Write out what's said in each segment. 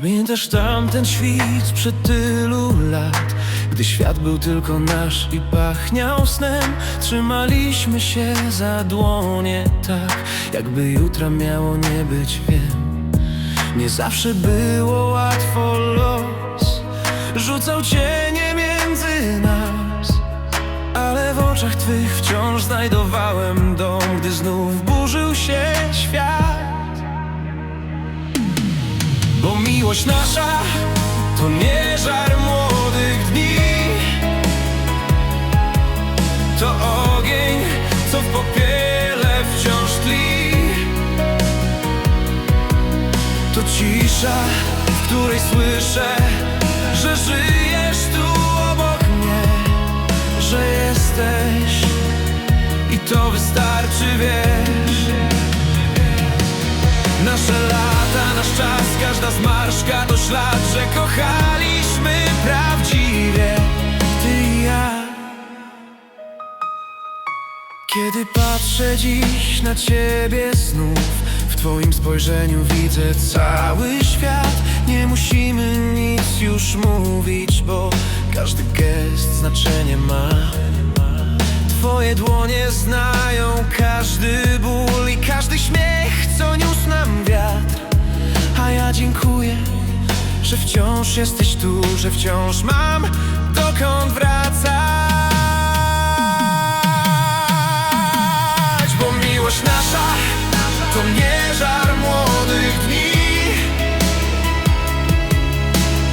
Pamiętasz tamten świt sprzed tylu lat? Gdy świat był tylko nasz i pachniał snem Trzymaliśmy się za dłonie tak Jakby jutra miało nie być, wiem. Nie zawsze było łatwo los Rzucał cienie między nas Ale w oczach twych wciąż znajdowałem dom Gdy znów burzył się świat miłość nasza to nie żar młodych dni. To ogień, co w popiele wciąż tli. To cisza, w której słyszę, że żyjesz tu obok mnie Że jesteś i to wystarczy, wiesz. Nasze lata, nasz czas, każda zmarszka to ślad, że kochaliśmy prawdziwie. Ty i ja. Kiedy patrzę dziś na ciebie znów W twoim spojrzeniu widzę cały świat. Nie musimy nic już mówić, bo każdy gest znaczenie ma. Twoje dłonie znają każdy ból że wciąż jesteś tu, że wciąż mam dokąd wracać. Bo miłość nasza to nie żar młodych dni.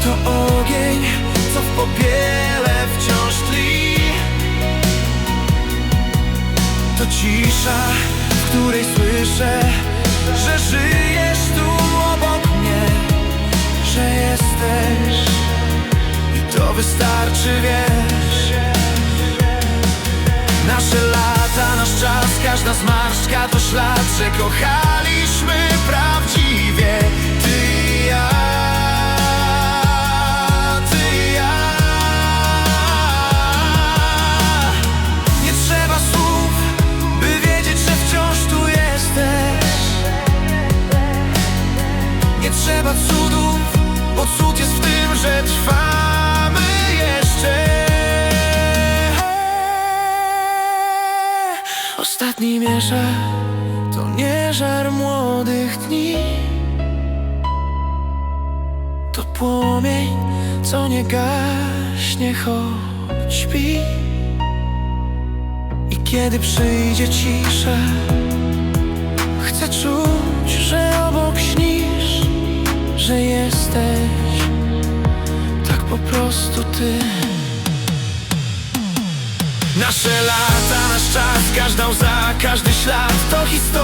To ogień, co w popiele wciąż tli. To cisza, w której słyszę, że żyjesz i to wystarczy, wiesz. Nasze lata, nasz czas, każda zmarszczka to ślad, że kochaliśmy prawdziwie. Że trwamy jeszcze. Ostatni miesza to nie żar młodych dni. To płomień, co nie gaśnie, choć śpi. I kiedy przyjdzie cisza po prostu ty. Nasze lata, nasz czas Każda łza, każdy ślad. To historia